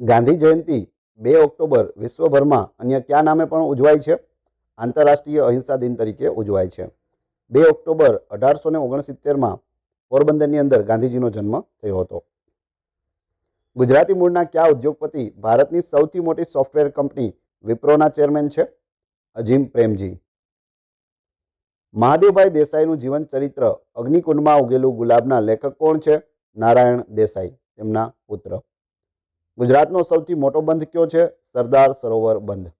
ગાંધી જયંતિ બે ઓક્ટોબર વિશ્વભરમાં અન્ય કયા નામે પણ ઉજવાય છે? આંતરરાષ્ટ્રીય અહિંસા દિન તરીકે ઉજવાય છે. બે ઓક્ટોબર અઢારસો ને ઓગણસિત્તેરમાં પોરબંદરની અંદર ગાંધીજીનો જન્મ થયો હતો. ગુજરાતી મૂળના કયા ઉદ્યોગપતિ ભારતની સૌથી મોટી સોફ્ટવેર કંપની વિપ્રોના ચેરમેન છે? અજીમ પ્રેમજી. મહાદેવભાઈ દેસાઈનું જીવન ચરિત્ર અગ્નિકુંડમાં ઉગેલું ગુલાબના લેખક કોણ છે? નારાયણ દેસાઈ, તેમના પુત્ર. ગુજરાતનો સૌથી મોટો બંધ કયો છે? સરદાર સરોવર બંધ.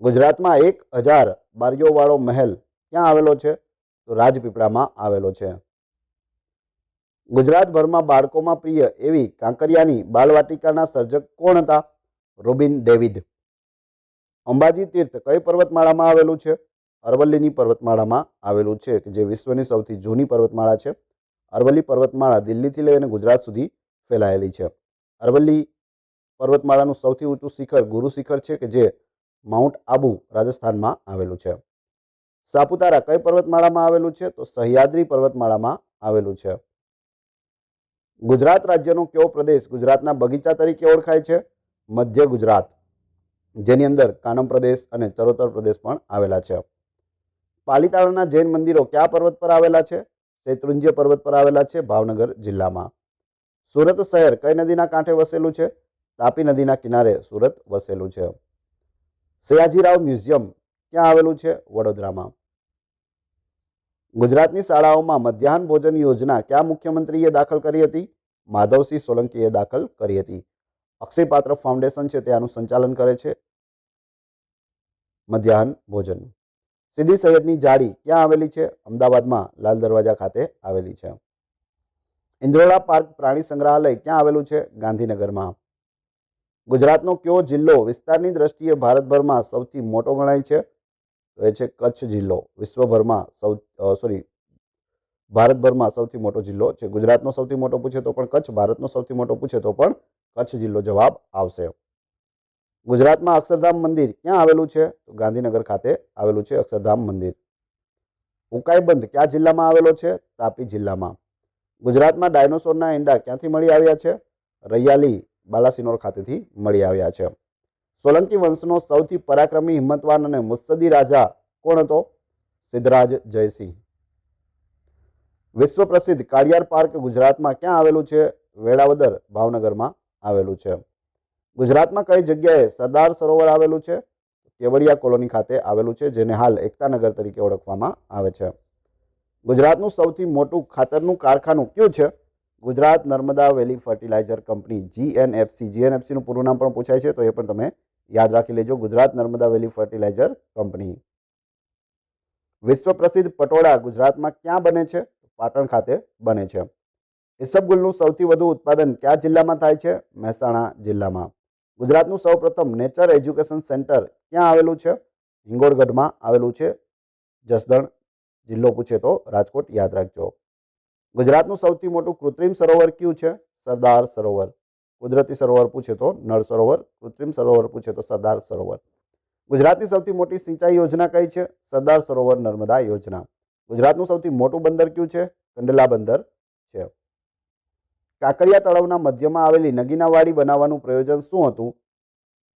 ગુજરાતમાં એક હજાર બારીઓવાળો મહેલ ક્યાં આવેલો છે? તો રાજપીપળામાં આવેલો છે. ગુજરાતભરમાં બાળકોમાં પ્રિય એવી કાંકરિયાની બાલવાટિકાના સર્જક કોણ હતા? Robin David. અંબાજી તીર્થ કઈ પર્વતમાળામાં આવેલું છે? અરવલ્લીની પર્વતમાળામાં આવેલું છે, કે જે વિશ્વની સૌથી જૂની પર્વતમાળા છે. અરવલ્લી પર્વતમાળા દિલ્હીથી લઈને ગુજરાત સુધી ફેલાયેલી છે. અરવલ્લી પર્વતમાળાનું સૌથી ઊંચું શિખર, ગુરુ શિખર છે કે જે માઉન્ટ આબુ, રાજસ્થાનમાં આવેલું છે. સાપુતારા કઈ પર્વતમાળામાં આવેલું છે? તો સહ્યાદ્રી પર્વતમાળામાં આવેલું છે. ગુજરાત રાજ્યનો કેવો પ્રદેશ ગુજરાતના બગીચા તરીકે ઓળખાય છે? મધ્ય ગુજરાત, જેની અંદર કાનમ પ્રદેશ અને ચરોતર પ્રદેશ પણ આવેલા છે. પાલીતાણાના જૈન મંદિરો કયા પર્વત પર આવેલા છે? શેત્રુંજ્ય પર્વત પર આવેલા છે ભાવનગર જિલ્લામાં. સુરત શહેર કઈ નદીના કાંઠે વસેલું છે? તાપી નદીના કિનારે સુરત વસેલું છે. સયાજીરાવ મ્યુઝિયમ ક્યાં આવેલું છે? વડોદરામાં. ગુજરાતની શાળાઓમાં મધ્યાહન ભોજન યોજના કયા મુખ્યમંત્રીએ દાખલ કરી હતી? માધવસિંહ સોલંકીએ દાખલ કરી હતી. અક્ષયપાત્ર ફાઉન્ડેશન છે તે આનું સંચાલન કરે છે. મધ્યાહન ભોજન. સીધી સૈયદની જાળી ક્યાં આવેલી છે? અમદાવાદમાં, લાલ દરવાજા ખાતે આવેલી છે. ઇન્દ્રોલા પાર્ક પ્રાણી સંગ્રહાલય ક્યાં આવેલું છે? ગાંધીનગરમાં. ગુજરાતનો કયો જિલ્લો વિસ્તારની દ્રષ્ટિએ ભારતભરમાં સૌથી મોટો ગણાય છે? એ છે કચ્છ જિલ્લો. વિશ્વભરમાં સૌ સોરી, ભારતભરમાં સૌથી મોટો જિલ્લો છે. ગુજરાતનો સૌથી મોટો પૂછે તો પણ કચ્છ, ભારતનો સૌથી મોટો પૂછે તો પણ કચ્છ જિલ્લો જવાબ આવશે. ગુજરાતમાં અક્ષરધામ મંદિર ક્યાં આવેલું છે? તો ગાંધીનગર ખાતે આવેલું છે અક્ષરધામ મંદિર. ઉકાઈ બંધ કયા જિલ્લામાં આવેલો છે? તાપી જિલ્લામાં. ગુજરાતમાં ડાયનોસોરના ઈંડા ક્યાંથી મળી આવ્યા છે? રૈયાલી બાલાસિનોર ખાતેથી મળી આવ્યા છે. સોલંકી વંશનો સૌથી પરાક્રમી, હિંમતવાન અને મુત્સદી રાજા કોણ હતો? સિદ્ધરાજ જયસિંહ. વિશ્વ પ્રસિદ્ધ કાળિયાર પાર્ક ગુજરાતમાં ક્યાં આવેલું છે? વેળાવદર ભાવનગરમાં આવેલું છે. ગુજરાતમાં કઈ જગ્યાએ સરદાર સરોવર આવેલું છે? કેવડિયા કોલોની ખાતે આવેલું છે, જેને હાલ એકતાનગર તરીકે ઓળખવામાં આવે છે. ગુજરાતનું સૌથી મોટું ખાતરનું કારખાનું કયું છે? Gujarat Narmada valley fertilizer company GNFC જીએનએફસીનું પૂરું નામ પણ પૂછાય છે, તો એ પણ તમે યાદ રાખી લેજો. Gujarat Narmada valley fertilizer company. વિશ્વ પ્રસિદ્ધ પટોળા ગુજરાતમાં ક્યાં બને છે? પાટણ ખાતે બને છે. ઈસબગુલનું સૌથી વધુ ઉત્પાદન કયા જિલ્લામાં થાય છે? મહેસાણા જિલ્લામાં. ગુજરાતનું સૌપ્રથમ નેચર એજ્યુકેશન સેન્ટર ક્યાં આવેલું છે? હિંગોળગઢમાં આવેલું છે. જસદણ જિલ્લો પૂછે તો રાજકોટ યાદ રાખજો. ગુજરાતનું સૌથી મોટું કૃત્રિમ સરોવર કયું છે? સરદાર સરોવર. કુદરતી સરોવર પૂછે તો નળ સરોવર, કૃત્રિમ સરોવર પૂછે તો સરદાર સરોવર. ગુજરાતની સૌથી મોટી સિંચાઈ યોજના કઈ છે? સરદાર સરોવર નર્મદા યોજના. ગુજરાતનું સૌથી મોટું બંદર કયું છે? કંડલા બંદર છે. કાંકરિયા તળાવના મધ્યમાં આવેલી નગીનાવાડી બનાવવાનું પ્રયોજન શું હતું?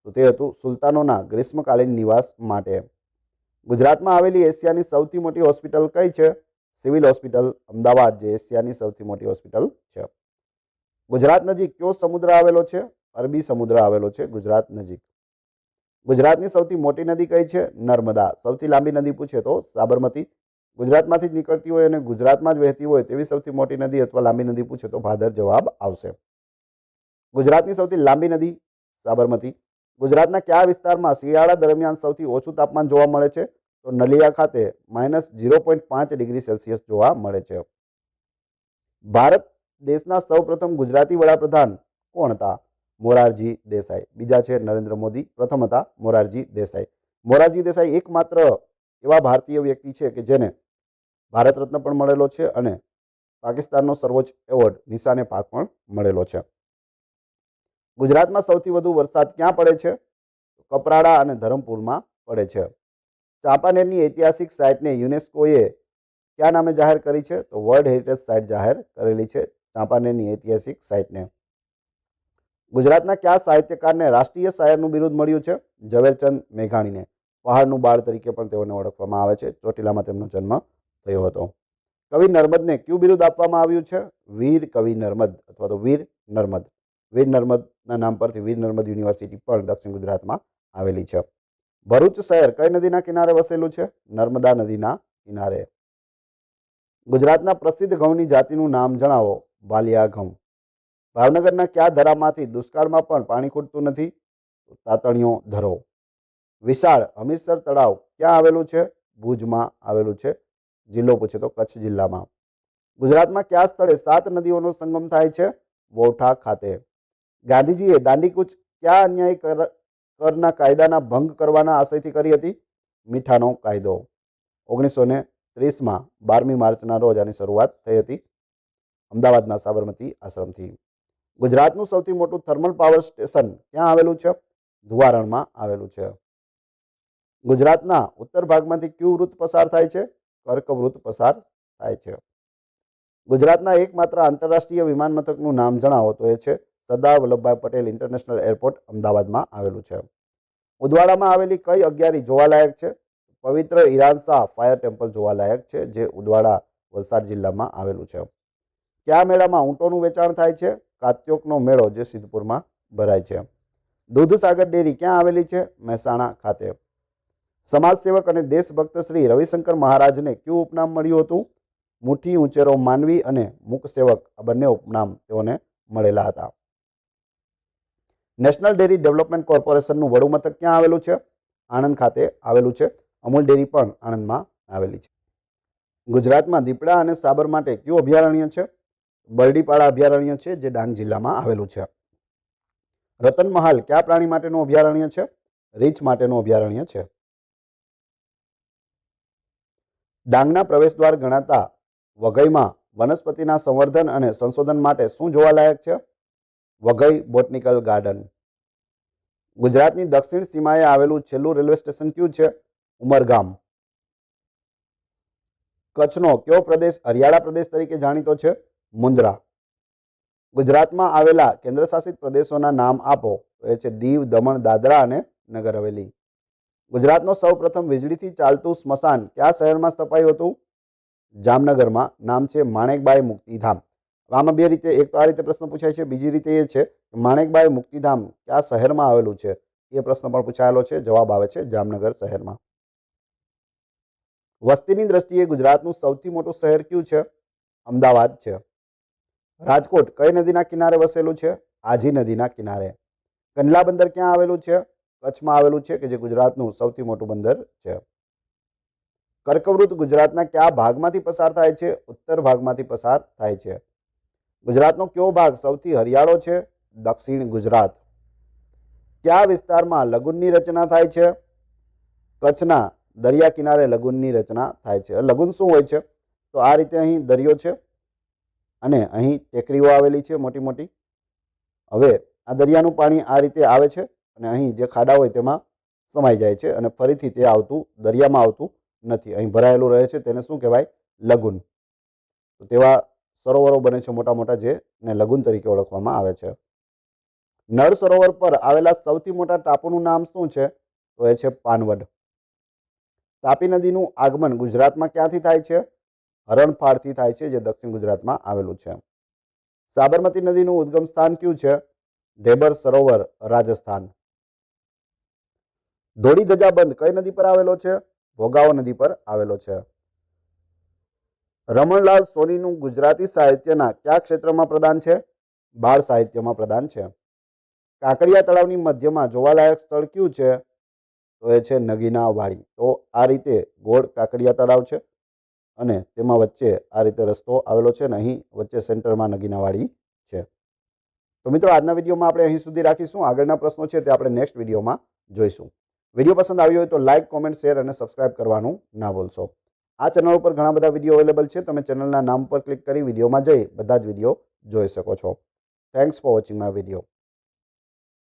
તો તે હતું સુલતાનોના ગ્રીષ્મકાલીન નિવાસ માટે. ગુજરાતમાં આવેલી એશિયાની સૌથી મોટી હોસ્પિટલ કઈ છે? સિવિલ હોસ્પિટલ, અમદાવાદ, જે એશિયાની સૌથી મોટી હોસ્પિટલ છે. ગુજરાત નજીક કયો સમુદ્ર આવેલો છે? અરબી સમુદ્ર આવેલો છે, ગુજરાત નજીક. ગુજરાતની સૌથી મોટી નદી કઈ છે? નર્મદા. સૌથી લાંબી નદી પૂછે તો સાબરમતી. ગુજરાતમાંથી જ નીકળતી હોય અને ગુજરાતમાં જ વહેતી હોય તેવી સૌથી મોટી નદી અથવા લાંબી નદી પૂછે તો ભાદર જવાબ આવશે. ગુજરાતની સૌથી લાંબી નદી, સાબરમતી. ગુજરાતના કયા વિસ્તારમાં શિયાળા દરમિયાન સૌથી ઓછું તાપમાન જોવા મળે છે? તો નલિયા ખાતે માઇનસ ઝીરો પોઈન્ટ પાંચ ડિગ્રી સેલ્સિયસ જોવા મળે છે. ભારત દેશના સૌપ્રથમ ગુજરાતી વડાપ્રધાન કોણ હતા? મોરારજી દેસાઈ. બીજા છે નરેન્દ્ર મોદી. પ્રથમ હતા મોરારજી દેસાઈ. મોરારજી દેસાઈ એકમાત્ર એવા ભારતીય વ્યક્તિ છે કે જેને ભારત રત્ન પણ મળેલો છે અને પાકિસ્તાનનો સર્વોચ્ચ એવોર્ડ નિશાને પાક પણ મળેલો છે. ગુજરાતમાં સૌથી વધુ વરસાદ ક્યાં પડે છે? કપરાડા અને ધરમપુરમાં પડે છે. ચાંપાનેરની ઐતિહાસિક સાઇટને યુનેસ્કોએ કયા નામે જાહેર કરી છે? તો વર્લ્ડ હેરિટેજ સાઇટ જાહેર કરેલી છે ચાંપાનેરની ઐતિહાસિક સાઇટને. ગુજરાતના કયા સાહિત્યકારને રાષ્ટ્રીય શાયરનું બિરુદ મળ્યું છે? ઝવેરચંદ મેઘાણીને. પહાડનું બાળ તરીકે પણ તેઓને ઓળખવામાં આવે છે. ચોટીલામાં તેમનો જન્મ થયો હતો. કવિ નર્મદને ક્યુ બિરુદ આપવામાં આવ્યું છે? વીર કવિ નર્મદ અથવા તો વીર નર્મદ. વીર નર્મદના નામ પરથી વીર નર્મદ યુનિવર્સિટી પણ દક્ષિણ ગુજરાતમાં આવેલી છે. ભરૂચ શહેર કઈ નદીના કિનારે વસેલું છે? નર્મદા નદીના કિનારે. ગુજરાતના પ્રસિદ્ધ ઘઉંની જાતિનું નામ જણાવો, વાલિયા ઘઉં. ભાવનગરના કયા ધરામાંથી દુષ્કાળમાં પણ પાણી ખૂટતું નથી? તાતણીઓ ધરો. વિશાળ હમીરસર તળાવ ક્યાં આવેલું છે? ભુજમાં આવેલું છે. જિલ્લો પૂછે તો કચ્છ જિલ્લામાં. ગુજરાતમાં કયા સ્થળે સાત નદીઓનો સંગમ થાય છે? વોઠા ખાતે. ગાંધીજીએ દાંડીકૂચ કયા અન્યાય કરના કાયદાના ભંગ કરવાના આશયથી કરી હતી મીઠાનો કાયદો. ઓગણીસો ને ત્રીસમાં બારમી માર્ચના રોજ આની શરૂઆત થઈ હતી અમદાવાદના સાબરમતી આશ્રમથી. ગુજરાતનું સૌથી મોટું થર્મલ પાવર સ્ટેશન ક્યાં આવેલું છે? ધુવારણમાં આવેલું છે. ગુજરાતના ઉત્તર ભાગમાંથી ક્યુ વૃત્ત પસાર થાય છે? કર્ક વૃત્ત પસાર થાય છે. ગુજરાતના એકમાત્ર આંતરરાષ્ટ્રીય વિમાન મથકનું નામ જણાવો તો એ છે સરદાર વલ્લભભાઈ પટેલ ઇન્ટરનેશનલ એરપોર્ટ અમદાવાદમાં આવેલું છે. ઉદવાડામાં આવેલી કઈ અગિયારી જોવાલાયક છે? પવિત્ર ઈરાન ફાયર ટેમ્પલ જોવાલાયક છે, જે ઉદવાડા વલસાડ જિલ્લામાં આવેલું છે. કયા મેળામાં ઊંટોનું વેચાણ થાય છે? કાત્યોકનો મેળો જે સિદ્ધપુરમાં ભરાય છે. દૂધસાગર ડેરી ક્યાં આવેલી છે? મહેસાણા ખાતે. સમાજસેવક અને દેશભક્ત શ્રી રવિશંકર મહારાજને કયું ઉપનામ મળ્યું હતું? મુઠ્ઠી ઉંચેરો માનવી અને મૂક સેવક આ બંને ઉપનામ તેઓને મળેલા હતા. નેશનલ ડેરી ડેવલપમેન્ટ કોર્પોરેશનનું વડું મથક ક્યાં આવેલું છે? આણંદ ખાતે આવેલું છે. અમૂલ ડેરી પણ આણંદમાં આવેલી છે. ગુજરાતમાં દીપડા અને સાબર માટે કયું અભયારણ્ય છે? બરડીપાડા અભયારણ્ય છે, જે ડાંગ જિલ્લામાં આવેલું છે. રતન મહાલ કયા પ્રાણી માટેનું અભયારણ્ય છે? રીંછ માટેનું અભયારણ્ય છે. ડાંગના પ્રવેશદ્વાર ગણાતા વઘઈમાં વનસ્પતિના સંવર્ધન અને સંશોધન માટે શું જોવાલાયક છે? Waghai botanical garden. ગુજરાતની દક્ષિણ સીમાએ આવેલું છેલ્લું રેલવે સ્ટેશન કયું છે? ઉમરગામ. કચ્છનો કયો પ્રદેશ હરિયાળા પ્રદેશ તરીકે જાણીતો છે? મુન્દ્રા. ગુજરાતમાં આવેલા કેન્દ્રશાસિત પ્રદેશોના નામ આપો. એ છે દીવ, દમણ, દાદરા અને નગર હવેલી. ગુજરાતનો સૌપ્રથમ વીજળીથી ચાલતું સ્મશાન કયા શહેરમાં સ્થપાયું હતું? જામનગરમાં. નામ છે માણેકબાઈ મુક્તિધામ. આમાં બે રીતે, એક તો આ રીતે પ્રશ્ન પૂછાય છે, બીજી રીતે એ છે માણેકબાઈ મુક્તિધામ કયા શહેરમાં આવેલું છે? એ પ્રશ્ન પણ પૂછાયેલો છે, જવાબ આવે છે જામનગર શહેરમાં. વસ્તીની દ્રષ્ટિએ ગુજરાતનું સૌથી મોટું શહેર કયું છે? અમદાવાદ છે. રાજકોટ કઈ નદીના કિનારે વસેલું છે? આજી નદીના કિનારે. કંડલા બંદર ક્યાં આવેલું છે? કચ્છમાં આવેલું છે કે જે ગુજરાતનું સૌથી મોટું બંદર છે? કર્કવૃત ગુજરાતના કયા ભાગમાંથી પસાર થાય છે? ઉત્તર ભાગમાંથી પસાર થાય છે. ગુજરાતનો કયો ભાગ સૌથી હરિયાળો છે? દક્ષિણ ગુજરાત. કયા વિસ્તારમાં લગુનની રચના થાય છે? કચ્છના દરિયા કિનારે લગુનની રચના થાય છે. લગુન શું હોય છે? તો આ રીતે અહીં દરિયો છે અને અહીં ટેકરીઓ આવેલી છે મોટી મોટી. હવે આ દરિયાનું પાણી આ રીતે આવે છે અને અહીં જે ખાડા હોય તેમાં સમાઈ જાય છે અને ફરીથી તે આવતું, દરિયામાં આવતું નથી. અહીં ભરાયેલું રહે છે, તેને શું કહેવાય? લગુન. તો તેવા સરોવરો બને છે મોટા મોટા જેને લગુન તરીકે ઓળખવામાં આવે છે. નળ સરોવર પર આવેલા સૌથી મોટા ટાપુનું નામ શું છે? તો એ છે પાનવડ. તાપી નદીનું આગમન ગુજરાતમાં ક્યાંથી થાય છે? હરણફાળથી થાય છે, જે દક્ષિણ ગુજરાતમાં આવેલું છે. સાબરમતી નદીનું ઉદ્ગમ સ્થાન કયું છે? ઢેબર સરોવર, રાજસ્થાન. ધોળી ધજા બંધ કઈ નદી પર આવેલો છે? ભોગાવો નદી પર આવેલો છે. રમણલાલ સોનીનું ગુજરાતી સાહિત્યના કયા ક્ષેત્રમાં પ્રદાન છે? બાળ સાહિત્યમાં પ્રદાન છે. કાંકરિયા તળાવની મધ્યમાં જોવાલાયક સ્થળ કયું છે? તો એ છે નગીના વાડી. તો આ રીતે ગોળ કાંકરિયા તળાવ છે અને તેમાં વચ્ચે આ રીતે રસ્તો આવેલો છે અને અહીં વચ્ચે સેન્ટરમાં નગીનાવાડી છે. તો મિત્રો, આજના વિડીયોમાં આપણે અહીં સુધી રાખીશું. આગળના પ્રશ્નો છે તે આપણે નેક્સ્ટ વિડીયોમાં જોઈશું. વીડિયો પસંદ આવ્યો હોય તો લાઇક કોમેન્ટ, શેર અને સબસ્ક્રાઇબ કરવાનું ના ભૂલશો. આ ચેનલ ઉપર ઘણા બધા વીડિયો અવેલેબલ છે. તમે ચેનલના નામ પર ક્લિક કરી વિડીયોમાં જઈ બધા જ વીડિયો જોઈ શકો છો. Thanks for watching my video